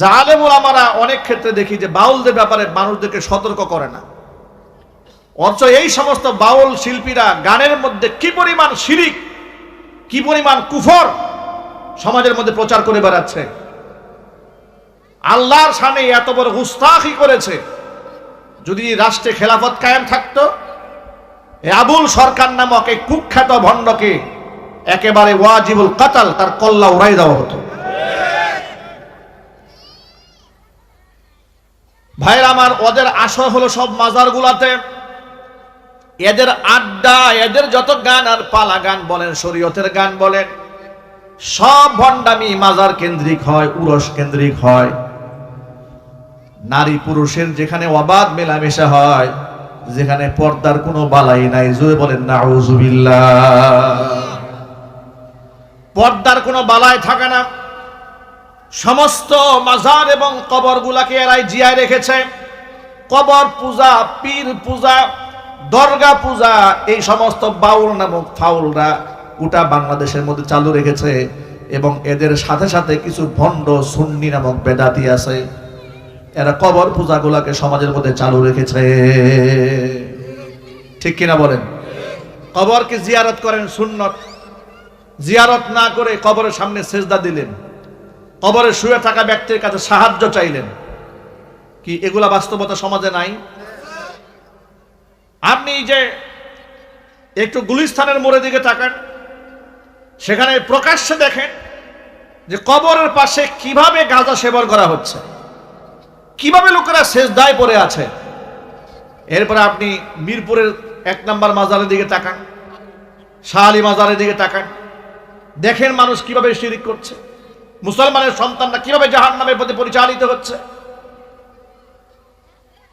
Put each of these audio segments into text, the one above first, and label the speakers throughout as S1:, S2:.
S1: জালেমুল আমারা অনেক ক্ষেত্রে দেখি যে বাউলদের ব্যাপারে মানুষদেরকে সতর্ক করে না। অথচ এই সমস্ত বাউল শিল্পীরা গানের মধ্যে কি পরিমাণ শিরিক, কি পরিমাণ কুফর সমাজের মধ্যে প্রচার করে বেড়াচ্ছে। আল্লাহর সামনে এত বড় গুস্তাখি করেছে। যদি রাষ্ট্রে খেলাফত কায়েম থাকতো আবুল সরকার নামক এই কুখ্যাত ভণ্ডকে একেবারে ওয়াজিবুল কাতাল তার কল্লা উড়াই দেওয়া হতো। ভাইয়ের আমার, ওদের আশয় হলো সব মাজার গুলাতে এদের আড্ডা, এদের যত গান আর পালা গান বলেন, শরীয়তের গান বলেন, সব ভণ্ডামি মাজার কেন্দ্রিক হয়, উরস কেন্দ্রিক হয়। নারী পুরুষের যেখানে অবাধ মেলামেশা হয়, যেখানে পর্দার কোনো বালাই নাই, জোরে বলেন না পর্দার কোনো বালাই থাকে না। সমস্ত মাজার এবং কবর গুলাকে এরাই জিয়ায় রেখেছে। কবর পূজা, পীর পূজা, দরগা পূজা, এই সমস্ত বাউল নামক ফাউলরা গোটা বাংলাদেশের মধ্যে চালু রেখেছে এবং এদের সাথে সাথে কিছু ভণ্ড সুন্নি নামক বেদাতি আছে। এরা কবর পূজাগুলাকে সমাজের মধ্যে চালু রেখেছে। ঠিক কিনা বলেন? কবরকে জিয়ারত করেন সুন্নত। জিয়ারত না করে কবরের সামনে সেজদা দিলেন। কবরে শুয়ে থাকা ব্যক্তির কাছে সাহায্য চাইলেন। কি এগুলা বাস্তবতা সমাজে নাই? আপনি যে একটু গুলিস্থানের মোড়ে দিকে তাকান, সেখানে প্রকাশ্যে দেখেন যে কবরের পাশে কীভাবে গাঁজা সেবন করা হচ্ছে, কীভাবে লোকেরা শেষ দায় পড়ে আছে। এরপরে আপনি মিরপুরের এক নম্বর মাজারের দিকে তাকান শাহালি মাজারের দিকে তাকান, দেখেন মানুষ কীভাবে শিরিক করছে। মুসলমানের সন্তানরা কীভাবে জাহান নামের প্রতি পরিচালিত হচ্ছে?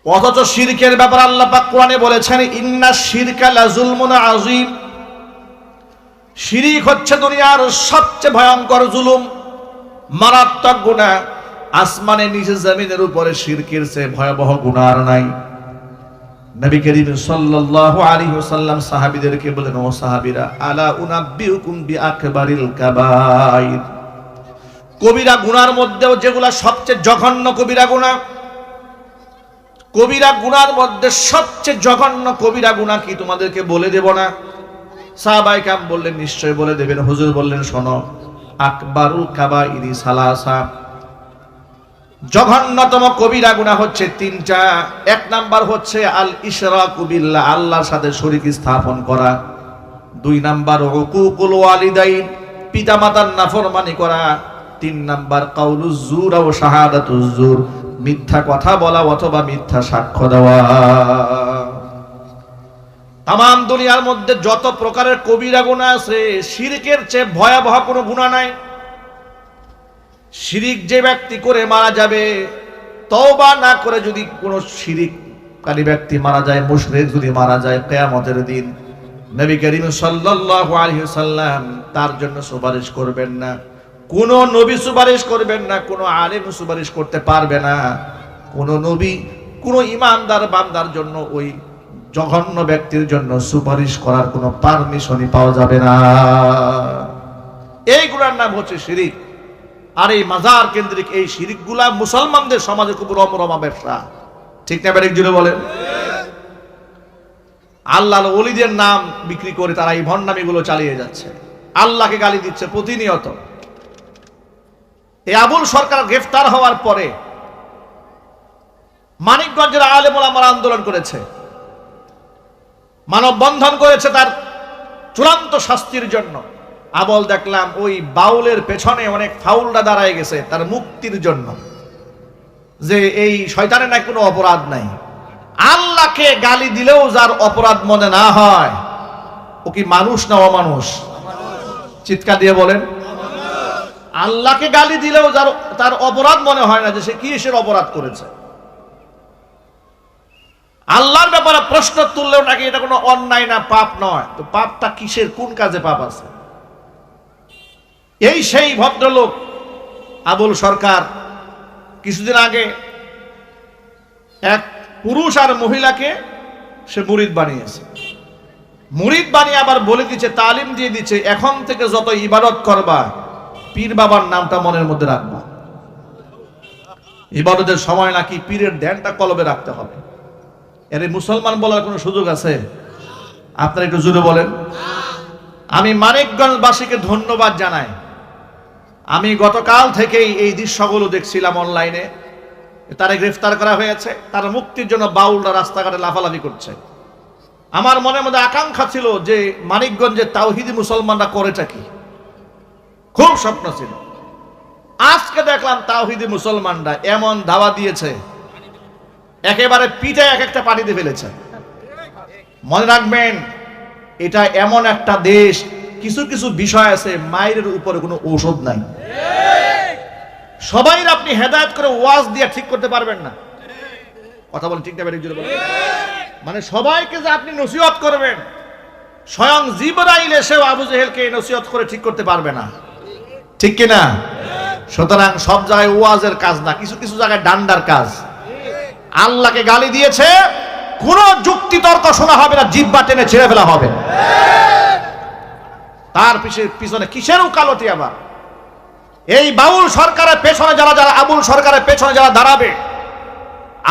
S1: অথচ শিরকের ব্যাপার আল্লাহ পাক কোরআনে বলেছেন, ইন্না শিরকা লাজুলমুন আযীম। শিরিক হচ্ছে দুনিয়ার সবচেয়ে ভয়ঙ্কর জুলুম, মারাত্মক গুনাহ আসমানে নিচে জমিনের উপরে শিরকের চেয়ে ভয়াবহ গুনাহ আর নাই। নবী করিম সাল্লাল্লাহু আলাইহি ওয়াসাল্লাম সাহাবীদেরকে বলেন, ও সাহাবীরা, আলা উনাব্বিউকুম বিআকবারিল কাবাইর? কবিরা গুনার মধ্যেও যেগুলা সবচেয়ে জঘন্য কবিরা গুনাহ কবিরা গুনার মধ্যে সবচেয়ে জঘন্য কবিরা গুণা কি তোমাদেরকে বলে দেব না? সাহাবাই কাম বললেন নিশ্চয় বলে দেবেন। হুজুর বললেন, শোনো, আকবারুল কাবা ইরি সালাসা। জঘন্যতম কবিরা গুণা হচ্ছে তিনটা। এক নাম্বার হচ্ছে আল ইশরা কুবিল্লা আল্লাহর সাথে শরীক স্থাপন করা। দুই নাম্বার, হুকুকুল ওয়ালিদাইন, পিতামাতার নাফরমানি করা। তিন নাম্বার কাউলুজ জুর ও শাহাদাতুজ জুর মিথ্যা কথা বলা অথবা মিথ্যা সাক্ষ্য দেওয়া। তাম দুনিয়ার মধ্যে যত প্রকারের কবিরা গুণা আছে, শিরিকের চেয়ে ভয়াবহ কোনো গুণা নাই। শিরিক যে ব্যক্তি করে মারা যাবে, তওবা না করে যদি কোনো শিরিককারী ব্যক্তি মারা যায়, মুশরিক যদি মারা যায়, কেয়ামতের দিন নবী করিম সাল্লাল্লাহু আলাইহি সাল্লাম তার জন্য সুপারিশ করবেন না। কোন নবী সুপারিশ করবেন না, কোন আলেম সুপারিশ করতে পারবে না। কোন নবী, কোন ইমানদার বান্দার জন্য, ওই জঘন্য ব্যক্তির জন্য সুপারিশ করার কোনো পারমিশনই পাওয়া যাবে না। এইগুলার নাম হচ্ছে শিরিক। আর এই মাজার কেন্দ্রিক এই শিরিকগুলা মুসলমানদের সমাজে খুব রমরমা ব্যবসা। ঠিক না ব্যারিক জুড়ে বলেন? আল্লাহ ওলিদের নাম বিক্রি করে তারা এই ভণ্ডামিগুলো চালিয়ে যাচ্ছে। আল্লাহকে গালি দিচ্ছে প্রতিনিয়ত। এই আবুল সরকার গ্রেফতার হওয়ার পরে মানিকগঞ্জের আলেমুল আমার আন্দোলন করেছে। মানববন্ধন করেছে তার চূড়ান্ত শাস্তির জন্য। আবল দেখলাম ওই বাউলের পেছনে অনেক ফাউলরা দাঁড়ায় গেছে তার মুক্তির জন্য। যে এই শয়তানে না কোনো অপরাধ নাই। আল্লাহকে গালি দিলেও যার অপরাধ মনে না হয়, ও কি মানুষ না অমানুষ? চিৎকার দিয়ে বলেন। আল্লাহকে গালি দিলেও যার, তার অপরাধ মনে হয় না যে সে কি এসের অপরাধ করেছে। আল্লাহর ব্যাপারে প্রশ্ন তুললেও নাকি এটা কোনো অন্যায় না, পাপ নয়। তো পাপটা কিসের, কোন কাজে পাপ আছে? এই সেই ভদ্রলোক, আবুল সরকার, কিছুদিন আগে এক পুরুষ আর মহিলাকে সে মুরিদ বানিয়েছে। মুরিদ বানিয়ে আবার বলে দিচ্ছে, তালিম দিয়ে দিচ্ছে, এখন থেকে যত ইবাদত করবা পীর বাবার নামটা মনের মধ্যে রাখবা। ইবাদতের সময় নাকি পীরের ধ্যানটা কলবে রাখতে হবে। এর মুসলমান বলার কোনো সুযোগ আছে? আপনারা একটু জুড়ে বলেন। আমি মানিকগঞ্জবাসীকে ধন্যবাদ জানাই। আমি গতকাল থেকেই এই দৃশ্যগুলো দেখছিলাম অনলাইনে। তারা গ্রেফতার করা হয়েছে। তার মুক্তির জন্য বাউলরা রাস্তাঘাটে লাফালাফি করছে। আমার মনের মধ্যে আকাঙ্ক্ষা ছিল যে মানিকগঞ্জের তাওহিদি মুসলমানরা করেটা কি? খুব স্বপ্ন ছিল। আজকে দেখলাম তাওহিদি মুসলমানরা এমন ধাওয়া দিয়েছে, একেবারে পিঠে এক একটা পানিতে ফেলেছে। মনে রাখবেন, এটা এমন একটা দেশ, কিছু কিছু বিষয় আছে, মায়ের উপরে কোনো ঔষধ নাই। সবাই আপনি হেদায়ত করে ওয়াজ দিয়ে ঠিক করতে পারবেন না। কথা বলেন ঠিক না। মানে সবাইকে যে আপনি নসিহত করবেন, স্বয়ং জিবরাইল এসেও আবু জেহেলকে নসিহত করে ঠিক করতে পারবে না। ঠিক কিনা? সুতরাং সব জায়গায় ওয়াজের কাজ না, কিছু কিছু জায়গায় ডান্ডার কাজ। আল্লাহকে গালি দিয়েছে, কোন যুক্তি তর্ক শোনা হবে না, জিব্বা টেনে ছেড়ে ফেলা হবে। তার পিছে পিছনে কিসের উকালতি আবার? এই বাউল সরকারের পেছনে যারা যারা আবুল সরকারের পেছনে যারা দাঁড়াবে,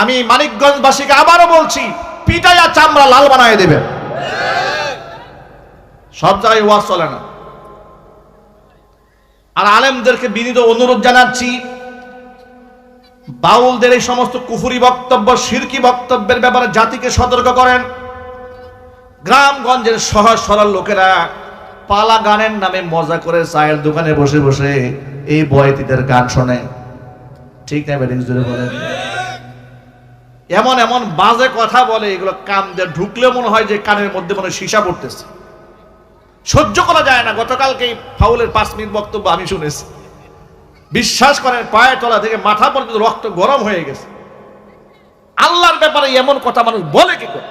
S1: আমি মানিকগঞ্জবাসীকে আবারও বলছি, পিটাইয়া চামড়া লাল বানায় দেবে। সব জায়গায় ওয়াজ চলে না। আর আলেমদেরকে বিনীত অনুরোধ জানাচ্ছি, বাউলদের এই সমস্ত কুফুরি বক্তব্য শিরকি বক্তব্যের ব্যাপারে জাতিকে সতর্ক করেন। গ্রামগঞ্জের সহজ সরল লোকেরা পালা গানের নামে মজা করে চায়ের দোকানে বসে বসে এই বয়তিদের গান শোনে। ঠিক না বেডিং জুড়ে বলেন এমন এমন বাজে কথা বলে, এগুলো কান দিয়ে ঢুকলে মনে হয় যে কানের মধ্যে মনে হয় সীসা পড়তেছে। সহ্য করা যায় না। গতকালকে এই ফাউলের পাঁচ মিনিট বক্তব্য আমি শুনেছি। বিশ্বাস করেন পায়ের তলা থেকে মাথা পর্যন্ত রক্ত গরম হয়ে গেছে। আল্লাহর ব্যাপারে এমন কথা মানুষ বলে কি করে?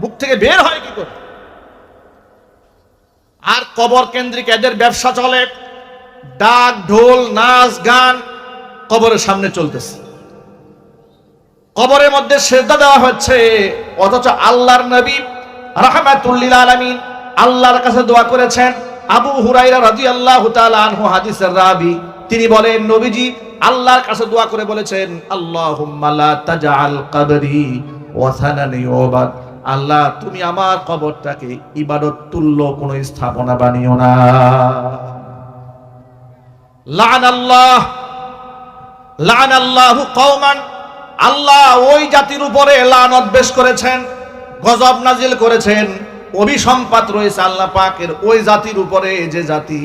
S1: মুখ থেকে বের হয় কি করে? আর কবর কেন্দ্রিক এদের ব্যবসা চলে। ডাক, ঢোল, নাচ, গান কবরের সামনে চলতেছে। কবরের মধ্যে শ্রদ্ধা দেওয়া হচ্ছে, অথচ আল্লাহর নবী রাহমাতুল্লিল আলামিন আল্লাহর কাছে দোয়া করেছেন। আবু হুরাইরা রাদিয়াল্লাহু তাআলা আনহু হাদিসের রাবি। তিনি বলেন, নবীজি আল্লাহর কাছে দোয়া করে বলেছেন ইউবাদ। আল্লাহ, তুমি আমার কবরটাকে ইবাদত তুল্য কোন স্থাপনা বানিও না। লান আল্লাহ লান আল্লাহু কওমান, আল্লাহ ওই জাতির উপরে লানত বেশ করেছেন, গজব নাজিল করেছেন। অভিসম্পাত রয়েছে আল্লাহ পাকের ওই জাতির উপরে যে জাতি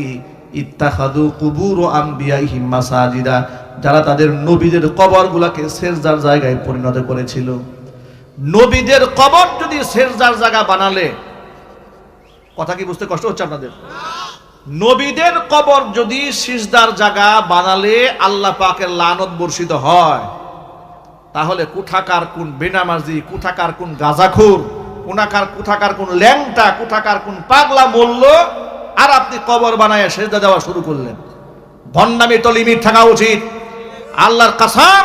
S1: ইত্তাখাদু কুবুর ও আম্বিয়াইহিম মাসাজিদা, যারা তাদের নবীদের কবরগুলোকে সেজদার জায়গায় পরিণত করেছিল। নবীদের কবর যদি সেজদার জায়গা বানালে, কথা কি বুঝতে কষ্ট হচ্ছে আপনাদের? নবীদের কবর যদি সিজদার জায়গা বানালে আল্লাহ পাকের লানত বর্ষিত হয়, তাহলে কুঠাকার কোন বেনামাজি কুঠাকার কোন গাজাখুর কুনাকার কুঠাকার কোন ল্যাংটা কুঠাকার কোন পাগলা মূল্য, আর আপনি কবর বানায় সেজদা দেওয়া শুরু করলেন। ভণ্ডামি তো লিমিট থাকা উচিত। আল্লাহর কাসাম,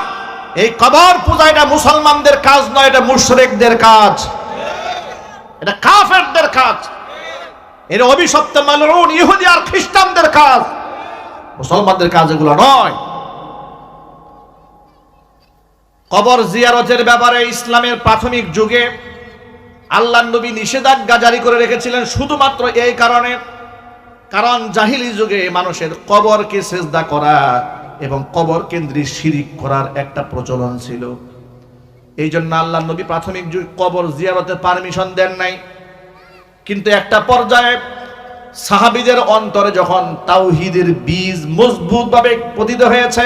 S1: এই কবর পূজা এটা মুসলমানদের কাজ নয়, এটা মুশরিকদের কাজ। এটা কাফেরদের কাজ। এটা অভিশপ্ত মালরুন ইহুদি আর খ্রিস্টানদের কাজ। মুসলমানদের কাজ এগুলো নয়। কবর জিয়ারতের ব্যাপারে ইসলামের প্রাথমিক যুগে আল্লাহ নবী নিষেধাজ্ঞা জারি করে রেখেছিলেন শুধুমাত্র এই কারণে। কারণ জাহিলি যুগে মানুষের কবরকে সেজদা করা এবং কবর কেন্দ্রিক শিরিক করার একটা প্রচলন ছিল। এই জন্য আল্লাহ নবী প্রাথমিক যুগ কবর জিয়ারতের পারমিশন দেন নাই। কিন্তু একটা পর্যায়ে সাহাবিদের অন্তরে যখন তাওহিদের বীজ মজবুতভাবে পতিত হয়েছে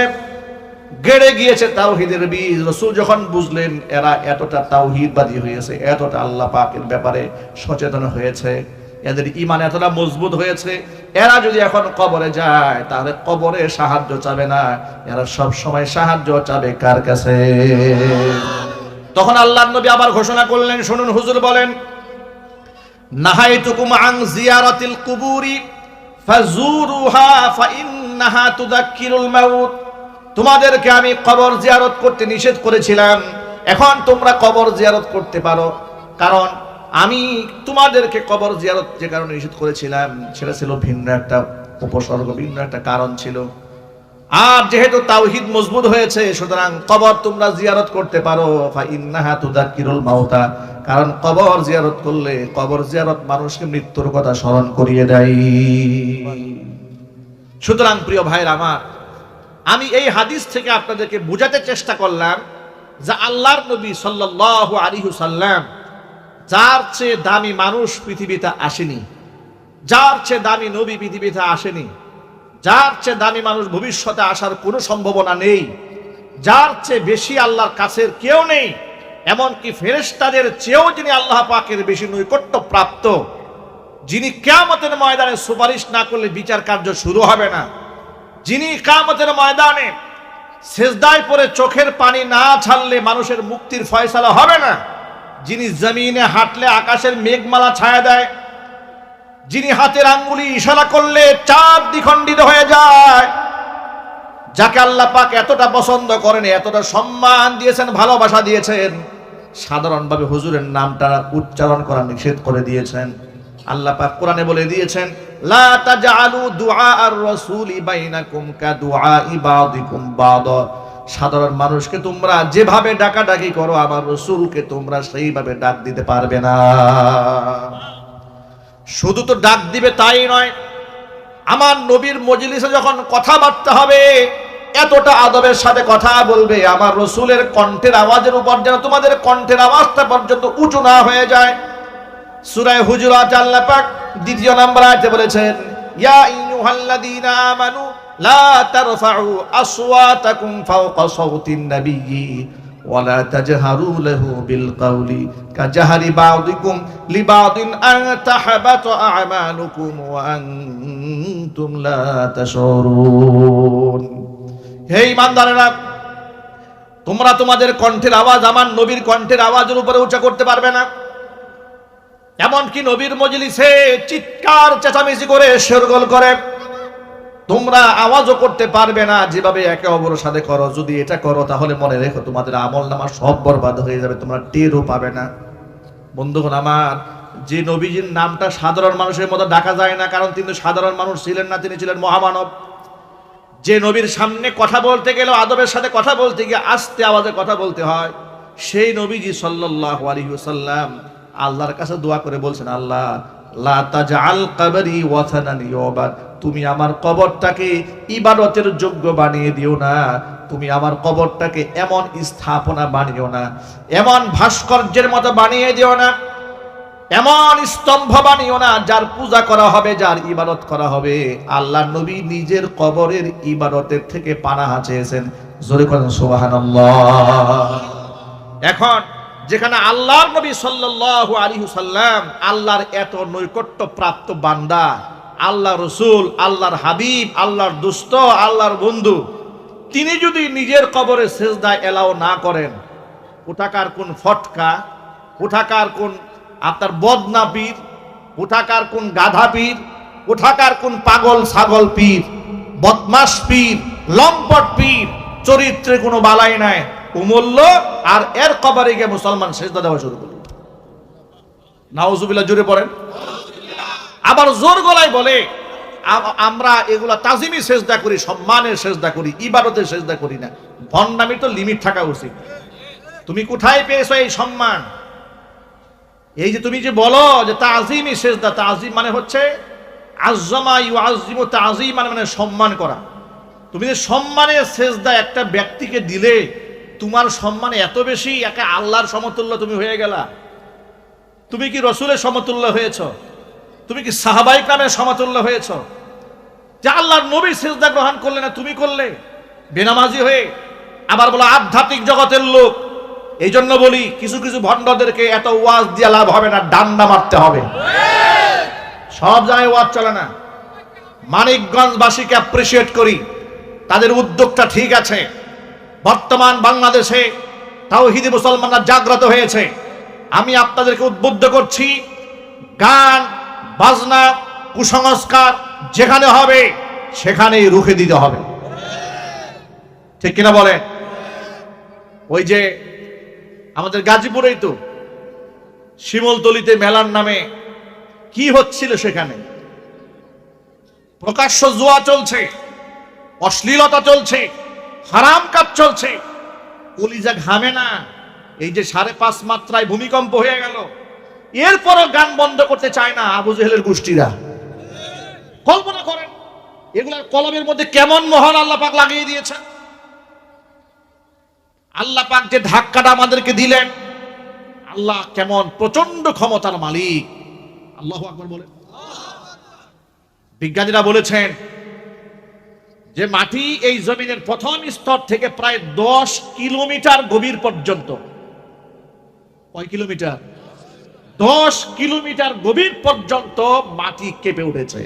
S1: গেড়ে গিয়েছে তাওহিদের বীজ। রসুল যখন বুঝলেন এরা এতটা তাওহিদবাদী হয়েছে, এতটা আল্লাহ পাকের ব্যাপারে সচেতন হয়েছে, এদের ইমান এতটা মজবুত হয়েছে, এরা যদি এখন কবরে যায়, তাহলে কবরে সাহায্য চাবে না, এরা সব সময় সাহায্য চাবে কার কাছে? তখন আল্লাহ নবী আবার ঘোষণা করলেন, শুনুন হুজুর বলেন নাহাই নাহাইতুকুম আং জিয়ারাতিল কুবুরি ফাজুরুহা ফাইন্নাহা তুযাক্কিরুল মাউত। তোমাদেরকে আমি কবর জিয়ারত করতে নিষেধ করেছিলাম। এখন তোমরা কবর জিয়ারত করতে পারো। কারণ আমি তোমাদেরকে কবর জিয়ারত যে কারণে নিষেধ করেছিলাম, সেটা ছিল ভিন্ন একটা উপসর্গ, ভিন্ন একটা কারণ ছিল। আর যেহেতু তাওহিদ মজবুত হয়েছে, সুতরাং কবর তোমরা জিয়ারত করতে পারো। ইন্নাহা তুযাক্কিরুল মাউতা। কারণ কবর জিয়ারত করলে, কবর জিয়ারত মানুষকে মৃত্যুর কথা স্মরণ করিয়ে দেয়। সুতরাং প্রিয় ভাইয়ের আমার আমি এই হাদিস থেকে আপনাদেরকে বোঝাতে চেষ্টা করলাম যে আল্লাহর নবী সাল্লাল্লাহু আলাইহি সাল্লাম যার চেয়ে দামি মানুষ পৃথিবীতে আসেনি, যার চেয়ে দামি নবী পৃথিবীতে আসেনি, যার চেয়ে দামি মানুষ ভবিষ্যতে আসার কোনো সম্ভাবনা নেই, যার চেয়ে বেশি আল্লাহর কাছের কেউ নেই, এমনকি ফেরেশতাদের চেয়েও যিনি আল্লাহ পাকের বেশি নৈকট্য প্রাপ্ত, যিনি কেয়ামতের ময়দানে সুপারিশ না করলে বিচার কার্য শুরু হবে না। যিনি কামতের ময়দানে সেজদায় পরে চোখের পানি না ছাড়লে মানুষের মুক্তির ফয়সালা হবে না, যিনি জমিনে হাঁটলে আকাশের মেঘমালা ছায়া দেয়, যিনি হাতের আঙ্গুলি ইশারা করলে চাঁদ দ্বিখণ্ডিত হয়ে যায়, যাকে আল্লাহ পাক এতটা পছন্দ করেন, এতটা সম্মান দিয়েছেন, ভালোবাসা দিয়েছেন, সাধারণভাবে হুজুরের নামটা উচ্চারণ করা নিষেধ করে দিয়েছেন। আল্লাহ পাক কোরআনে বলে দিয়েছেন, লা তাজআলু দুআ আর রাসূলি বাইনাকুম কা দুআ ইবাদিকুম বাদ। সাধারণ মানুষকে তোমরা যেভাবে ডাকাডাকি করো, আমার রসুলকে তোমরা সেইভাবে ডাক দিতে পারবে না। শুধু তো ডাক দিবে তাই নয়, আমার নবীর মজলিসে যখন কথাবার্তা হবে, এতটা আদবের সাথে কথা বলবে, আমার রসুলের কণ্ঠের আওয়াজের উপর যেন তোমাদের কণ্ঠের আওয়াজটা পর্যন্ত উঁচু না হয়ে যায়। সুরায় হুজুরাত আল্লাহ পাক দ্বিতীয় নাম্বার আয়াতে বলেছেন ইয়া আইয়ুহাল্লাযীনা আমানু লা তারফাউ আসওয়াতাকুম ফাওকা সাওতিন নাবিয়্যি ولا تجهروا له بالقول كجهر بعضكم لبعض أن تحبط أعمالكم وأنتم لا تشعرون হে ইমানদারেরা তোমরা তোমাদের কণ্ঠের আওয়াজ আমার নবীর কণ্ঠের আওয়াজের উপরে উঁচা করতে পারবে না এমনকি নবীর মজলিসে চিৎকার, চেঁচামেচি করে শেরগোল করে। তোমরা আওয়াজও করতে পারবে না, যেভাবে একে অপরের সাথে করো। যদি এটা করো, তাহলে মনে রেখো তোমাদের আমল নামা সব বরবাদ হয়ে যাবে, তোমরা টেরও পাবে না। বন্ধুগণ আমার, যে নবীজির নামটা সাধারণ মানুষের মতো ডাকা যায় না, কারণ তিনি সাধারণ মানুষ ছিলেন না, তিনি ছিলেন মহামানব। যে নবীর সামনে কথা বলতে গেলেও, আদবের সাথে কথা বলতে গিয়ে আস্তে আওয়াজে কথা বলতে হয়। সেই নবীজি সাল্লাল্লাহু আলাইহি ওয়াসাল্লাম আল্লাহর কাছে দোয়া করে বলছেন, আল্লাহ তুমি আমার কবরটাকে ইবাদতের যোগ্য বানিয়ে দিও না, তুমি আমার কবরটাকে এমন স্থাপনা বানিও না, এমন ভাস্কর্যের মতো বানিয়ে দিও না, এমন স্তম্ভ বানিও না যার পূজা করা হবে, যার ইবাদত করা হবে। আল্লাহ নবী নিজের কবরের ইবাদতের থেকে পানাহা চেয়েছেন। জোরে করেন, সুবহানাল্লাহ। এখন যেখানে আল্লাহর নবী সাল্লাল্লাহু আলাইহি সাল্লাম আল্লাহর এত নৈকট্য প্রাপ্ত বান্দা আল্লাহ রসুল, আল্লাহর হাবিব, আল্লাহর দুস্থ, আল্লাহর বন্ধু, তিনি যদি নিজের কবরে সেজদা এলাও না করেন উঠাকার কোন ফটকা উঠাকার কোন আপনার বদনা পীর উঠাকার কোন গাধা পীর উঠাকার কোন পাগল ছাগল পীর বদমাস পীর, লম্পট পীর চরিত্রে কোনো বালাই নাই। উমূল্য আর এর কবরে গিয়ে মুসলমান সেজদা দেওয়া শুরু করল। নাউজুবিল্লাহ জুড়ে পড়েন। আবার জোর গলায় বলে আমরা এগুলা তাজিমি সেজদা করি, সম্মানের সেজদা করি, ইবাদতের সেজদা করি না। ভণ্ডামির তো লিমিট থাকা উচিত। তুমি কোথায় পেয়েছ এই সম্মান? এই যে তুমি যে বলো যে তাজিমি সেজদা, তাজিম মানে হচ্ছে আজমা ইউ আজিম তাজিম মানে মানে সম্মান করা। তুমি যে সম্মানের সেজদা একটা ব্যক্তিকে দিলে, তোমার সম্মানে এত বেশি, একা আল্লাহর সমতুল্য তুমি হয়ে গেলা। তুমি কি রসুলের সমতুল্য হয়েছ? তুমি কি সাহাবাইক নামের সমতুল্য হয়েছ? যে আল্লাহর নবী সেজদা গ্রহণ করলে না, তুমি করলে? বেনামাজি হয়ে আবার বলো আধ্যাত্মিক জগতের লোক। এই জন্য বলি, কিছু কিছু ভণ্ডদেরকে এত ওয়াজ দিয়ে লাভ হবে না, ডান্ডা মারতে হবে। সব জায়গায় ওয়াজ চলে না। মানিকগঞ্জবাসীকে অ্যাপ্রিসিয়েট করি। তাদের উদ্যোগটা ঠিক আছে। বর্তমান বাংলাদেশে তাওহিদি মুসলমানরা জাগ্রত হয়েছে। আমি আপনাদেরকে উদ্বুদ্ধ করছি, গান, বাজনা, কুসংস্কার যেখানে হবে, সেখানেই রুখে দিতে হবে। ঠিক কিনা বলে ওই যে আমাদের গাজীপুরেই তো শিমলতলিতে মেলার নামে কি হচ্ছিল সেখানে? প্রকাশ্য জুয়া চলছে। অশ্লীলতা চলছে, হারাম কাজ চলছে। কলিজা ঘামে না। এই যে সাড়ে পাঁচ মাত্রায় ভূমিকম্প হয়ে গেল, এরপরও গান বন্ধ করতে চায় না আবু জেহেলের গোষ্ঠীরা। কল্পনা করেন, এগুলার কলমের মধ্যে কেমন মহান আল্লাহ পাক লাগিয়ে দিয়েছেন। আল্লাহ পাক যে ধাক্কাটা আমাদেরকে দিলেন, আল্লাহ কেমন প্রচণ্ড ক্ষমতার মালিক। আল্লাহ আকবর বলে বিজ্ঞানীরা বলেছেন যে মাটি এই জমিনের প্রথম স্তর থেকে প্রায় দশ কিলোমিটার গভীর পর্যন্ত। কয় কিলোমিটার? দশ কিলোমিটার গভীর পর্যন্ত মাটি কেঁপে উঠেছে।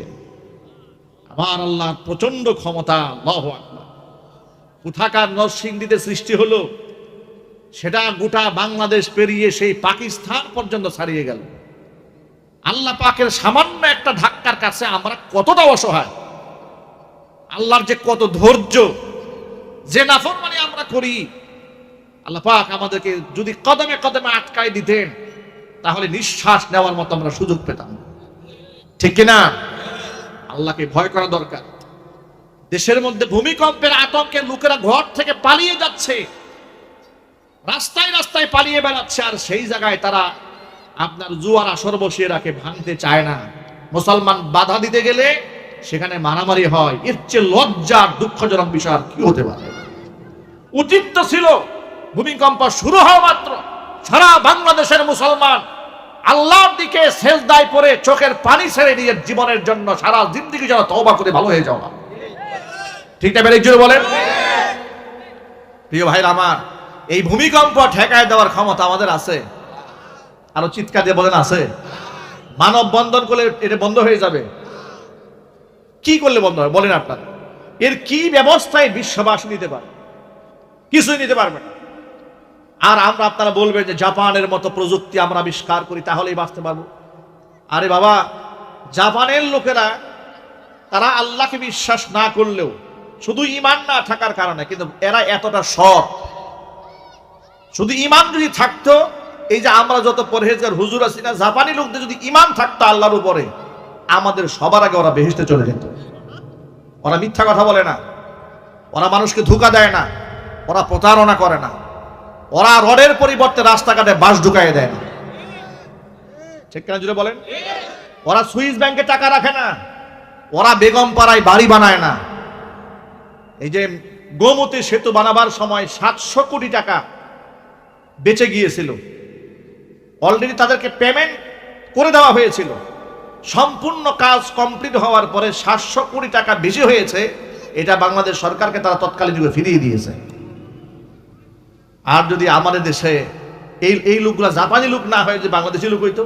S1: আমার আল্লাহ প্রচণ্ড ক্ষমতা কোথাকার নরসিংদীতে সৃষ্টি হলো, সেটা গোটা বাংলাদেশ পেরিয়ে সেই পাকিস্তান পর্যন্ত ছাড়িয়ে গেল। আল্লাহ পাকের সামান্য একটা ধাক্কার কাছে আমরা কতটা অসহায়? আল্লাহর যে কত ধৈর্য, যে নাফর মানে আমরা করি, আল্লাহ পাক আমাদেরকে যদি কদমে কদমে আটকায় দিতেন, তাহলে নিঃশ্বাস নেওয়ার মতো আমরা সুযোগ পেতাম। ঠিক কিনা? আল্লাহকে ভয় করা দরকার। দেশের মধ্যে ভূমিকম্পের আতঙ্কে লোকেরা ঘর থেকে পালিয়ে যাচ্ছে, রাস্তায় রাস্তায় পালিয়ে বেড়াচ্ছে, আর সেই জায়গায় তারা আপনার জুয়ার আসর বসিয়ে রাখে, ভাঙতে চায় না। মুসলমান বাধা দিতে গেলে সেখানে মারামারি হয়। এর চেয়ে লজ্জার, দুঃখজনক বিষয় কি হতে পারে? উচিত ছিল ভূমিকম্প শুরু হওয়া মাত্র। সারা বাংলাদেশের মুসলমান আল্লাহর দিকে শেষ দায় পরে চোখের পানি ছেড়ে দিয়ে জীবনের জন্য সারা জিন্দিগি যেন তওবা করে ভালো হয়ে যাওয়া। ঠিক না বেড়ে জোরে বলেন? প্রিয় ভাইরা আমার, এই ভূমিকম্প ঠেকায় দেওয়ার ক্ষমতা আমাদের আছে? আরও চিৎকার দিয়ে বলেন, আছে? মানব বন্ধন করলে এটা বন্ধ হয়ে যাবে। কি করলে বন্ধ হবে বলেন আপনারা। এর কি ব্যবস্থায় বিশ্ববাসী নিতে পারে? কিছুই নিতে পারবে না। আর আমরা আপনারা বলবেন যে জাপানের মতো প্রযুক্তি আমরা আবিষ্কার করি, তাহলেই বাঁচতে পারব। আরে বাবা, জাপানের লোকেরা, তারা আল্লাহকে বিশ্বাস না করলেও শুধু ইমান না থাকার কারণে, কিন্তু এরা এতটা সৎ। শুধু ইমান যদি থাকতো, এই যে আমরা যত পরহেজগার, হুজুর আছি না, জাপানি লোকদের যদি ইমান থাকতো আল্লাহর উপরে, আমাদের সবার আগে ওরা বেহেস্তে চলে যেত। ওরা মিথ্যা কথা বলে না। ওরা মানুষকে ধোকা দেয় না। ওরা প্রতারণা করে না। ওরা রডের পরিবর্তে রাস্তাঘাটে বাস ঢুকাই দেয় না। ঠিক কেন জুড়ে বলেন? ওরা সুইস ব্যাংকে টাকা রাখে না। ওরা বেগম পাড়ায় বাড়ি বানায় না। এই যে গোমতী সেতু বানাবার সময় সাতশো কোটি টাকা বেঁচে গিয়েছিল। অলরেডি তাদেরকে পেমেন্ট করে দেওয়া হয়েছিল। সম্পূর্ণ কাজ কমপ্লিট হওয়ার পরে সাতশো কোটি টাকা বেশি হয়েছে, এটা বাংলাদেশ সরকারকে তারা তৎকালীন যুগে ফিরিয়ে দিয়েছে। আর যদি আমাদের দেশে এই এই লোকগুলা জাপানি লোক না হয়ে, যে বাংলাদেশি লোক হইতো,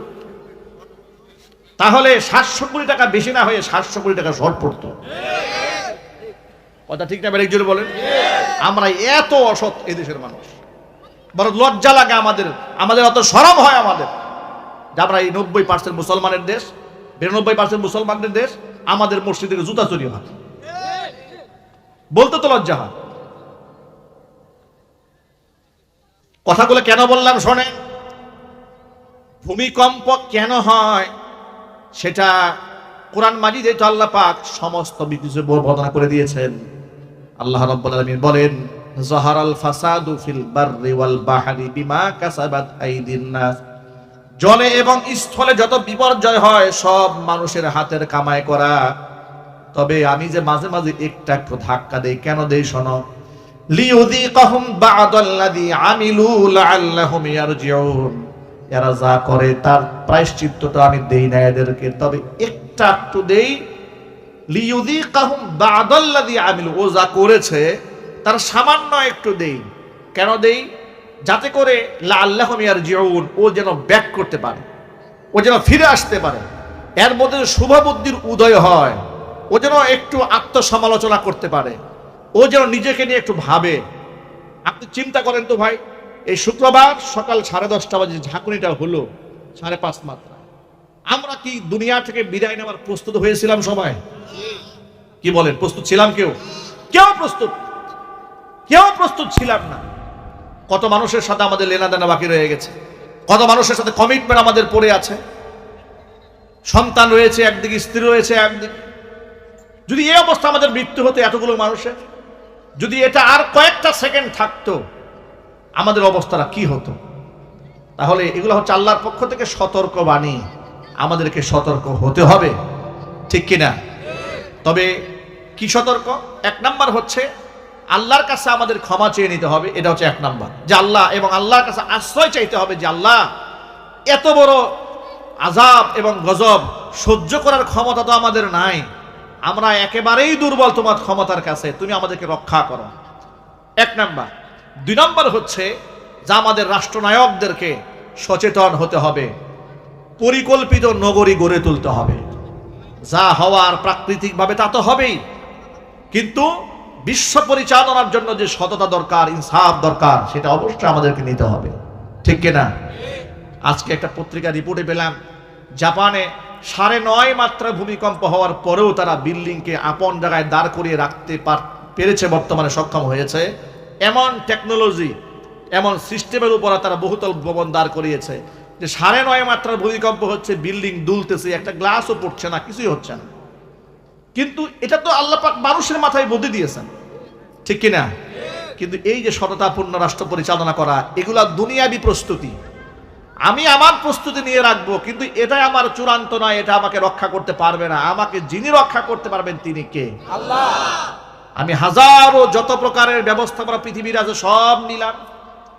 S1: তাহলে সাতশো কোটি টাকা বেশি না হয়ে সাতশো কোটি টাকা শর্ট পড়তো। কথা ঠিক না বেরেক বলেন। আমরা এত অসৎ এই দেশের মানুষ। বড় লজ্জা লাগে আমাদের আমাদের অত সরম হয় আমাদের। যে আমরা এই নব্বই পার্সেন্ট মুসলমানের দেশ বিরানব্বই পার্সেন্ট মুসলমানদের দেশ আমাদের মসজিদের জুতা চুরি হয়। বলতে তো লজ্জা হয়। কথাগুলো কেন বললাম শোনে ভূমিকম্প কেন হয় সেটা কোরআন মাজিদে তো আল্লাহ পাক সমস্ত কিছু বর্ণনা করে দিয়েছেন। আল্লাহ রাব্বুল আলামিন বলেন, জাহারাল ফাসাদু ফিল বাররি ওয়াল বাহরি বিমা কাসাবাত আইদিন নাস। জলে এবং স্থলে যত বিপর্যয় হয়, সব মানুষের হাতের কামাই করা। তবে আমি যে মাঝে মাঝে একটা একটু ধাক্কা দেই, কেন দেই শোনো? এরা যা করে তার প্রায়শ্চিত্তটা আমি দেই না এদেরকে, তবে একটা একটু দেই। লিউযীকাহুম বা'দাল্লাযী আমিলু, ও যা করেছে, তার সামান্য একটু দেই। কেন দেই? যাতে করে আল্লাহ মিয়ার ইয়ারজিউন, ও যেন ব্যাক করতে পারে, ও যেন ফিরে আসতে পারে। এর মধ্যে শুভ বুদ্ধির উদয় হয়, ও যেন একটু আত্মসমালোচনা করতে পারে, ও যেন নিজেকে নিয়ে একটু ভাবে। আপনি চিন্তা করেন তো ভাই, এই শুক্রবার সকাল সাড়ে দশটা বাজে ঝাঁকুনিটা হলো, সাড়ে পাঁচ মাত্রা। আমরা কি দুনিয়া থেকে বিদায় নেওয়ার প্রস্তুত হয়েছিলাম সবাই? কি বলেন, প্রস্তুত ছিলাম কেউ? কেউ প্রস্তুত? কেউ প্রস্তুত ছিলাম না। কত মানুষের সাথে আমাদের লেনা দেনা বাকি রয়ে গেছে? কত মানুষের সাথে কমিটমেন্ট আমাদের পড়ে আছে? সন্তান রয়েছে একদিকে, স্ত্রী রয়েছে একদিকে। যদি এই অবস্থা আমাদের মৃত্যু হতো এতগুলো মানুষের, যদি এটা আর কয়েকটা সেকেন্ড থাকতো, আমাদের অবস্থাটা কি হতো? তাহলে এগুলো হচ্ছে আল্লাহর পক্ষ থেকে সতর্ক বাণী আমাদেরকে সতর্ক হতে হবে। ঠিক কিনা? তবে কি সতর্ক? এক নাম্বার হচ্ছে আল্লাহর কাছে আমাদের ক্ষমা চেয়ে নিতে হবে, এটা হচ্ছে এক নাম্বার। যে আল্লাহ এবং আল্লাহর কাছে আশ্রয় চাইতে হবে যে আল্লাহ, এত বড় আজাব এবং গজব সহ্য করার ক্ষমতা তো আমাদের নাই। আমরা একেবারেই দুর্বল তোমার ক্ষমতার কাছে, তুমি আমাদেরকে রক্ষা করো। এক নাম্বার। দুই নম্বর হচ্ছে যা আমাদের রাষ্ট্রনায়কদেরকে সচেতন হতে হবে, পরিকল্পিত নগরী গড়ে তুলতে হবে। যা হওয়ার প্রাকৃতিকভাবে তা তো হবেই, কিন্তু বিশ্ব পরিচালনার জন্য যে সততা দরকার, ইনসাফ দরকার, সেটা অবশ্যই আমাদেরকে নিতে হবে। ঠিক কিনা আজকে একটা পত্রিকা রিপোর্টে পেলাম, জাপানে সাড়ে নয় মাত্রা ভূমিকম্প হওয়ার পরেও তারা বিল্ডিংকে আপন জায়গায় দাঁড় করিয়ে রাখতে পার- পেরেছে, বর্তমানে সক্ষম হয়েছে। এমন টেকনোলজি এমন সিস্টেমের উপর তারা বহুতল ভবন দাঁড় করিয়েছে যে সাড়ে নয় মাত্রার ভূমিকম্প হচ্ছে বিল্ডিং দুলতেছে, একটা গ্লাসও পড়ছে না, কিছুই হচ্ছে না। কিন্তু এটা তো আল্লাহ পাক মানুষের মাথায় বুদ্ধি দিয়েছেন। ঠিক কিনা কিন্তু এই যে সততাপূর্ণ রাষ্ট্র পরিচালনা করা এগুলা দুনিয়াবি প্রস্তুতি। আমি আমার প্রস্তুতি নিয়ে রাখব কিন্তু এটাই আমার চূড়ান্ত নয় এটা আমাকে রক্ষা করতে পারবে না। আমাকে যিনি রক্ষা করতে পারবেন তিনি কে? আল্লাহ! আমি হাজারো যত প্রকারের ব্যবস্থাপনা পৃথিবীর আছে সব নিলাম।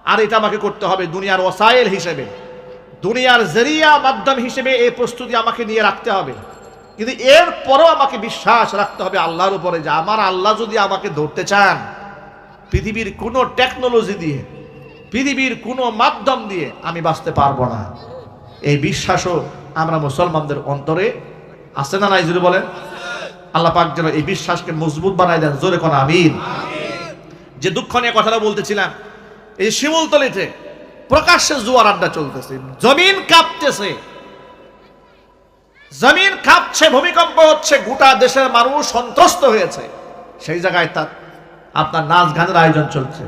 S1: আর এটা আমাকে করতে হবে দুনিয়ার ওসাইল হিসেবে। দুনিয়ার জেরিয়া মাধ্যম হিসেবে এই প্রস্তুতি আমাকে নিয়ে রাখতে হবে। কিন্তু এর পরেও আমাকে বিশ্বাস রাখতে হবে আল্লাহর উপরে যে আমার আল্লাহ যদি আমাকে ধরতে চান, পৃথিবীর কোনো টেকনোলজি দিয়ে, পৃথিবীর কোনো মাধ্যম দিয়ে আমি বাঁচতে পারব না। এই বিশ্বাসও আমরা মুসলমানদের অন্তরে আছে না নাই যদি বলেন? আল্লাহ পাক যেন এই বিশ্বাসকে মজবুত বানায় দেন। জোরে কোন আমিন। যে দুঃখ নিয়ে কথাটা বলতেছিলাম, এই শিমুলতলিতে প্রকাশ্যে জুয়ার আড্ডা চলতেছে, জমিন কাঁপতেছে। জমিন কাঁপছে, ভূমিকম্প হচ্ছে, গোটা দেশের মানুষ সন্ত্রস্ত হয়েছে। সেই জায়গায় তার, আপনার নাচ গানের আয়োজন চলছে,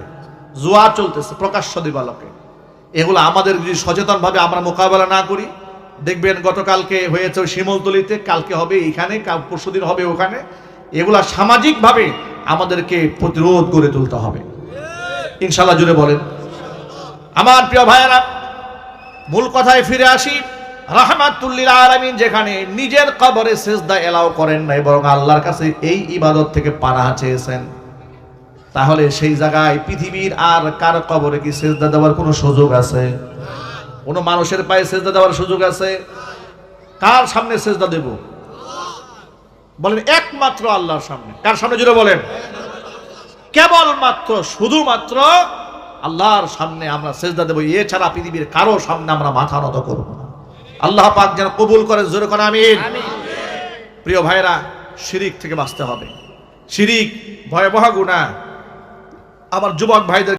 S1: জুয়া চলতেছে প্রকাশ্য দিবালকে। এগুলো আমাদের যদি সচেতনভাবে আমরা মোকাবেলা না করি, দেখবেন গতকালকে হয়েছে শিমলতলিতে, কালকে হবে এইখানে পরশুদিন হবে ওখানে, এগুলা সামাজিকভাবে আমাদেরকে প্রতিরোধ করে তুলতে হবে। ইনশাল্লাহ জুড়ে বলেন। আমার প্রিয় ভাইয়েরা, মূল কথায় ফিরে আসি। রাহমাতুল্লিল আলামিন যেখানে নিজের কবরে সেজদা এলাও করেন নাই, বরং আল্লাহর কাছে এই ইবাদত থেকে পানাহ চেয়েছেন। তাহলে সেই জায়গায় পৃথিবীর আর কার কবরে কি সেজদা দেওয়ার কোনো সুযোগ আছে? কোনো মানুষের পায়ে সেজদা দেওয়ার সুযোগ আছে? কার সামনে সেজদা দেব? বলেন একমাত্র আল্লাহর সামনে। কার সামনে জুড়ে বলেন? কেবলমাত্র, শুধুমাত্র আল্লাহর সামনে আমরা সেজদা দেবো। এছাড়া পৃথিবীর কারও সামনে আমরা মাথা নত করব না। আল্লাহ পাক যেন কবুল করে জোরে করে আমিন। প্রিয় ভাইরা শিরিক থেকে বাঁচতে হবে। শিরিক ভয়াবহ গুণা আমার যুবক ভাইদের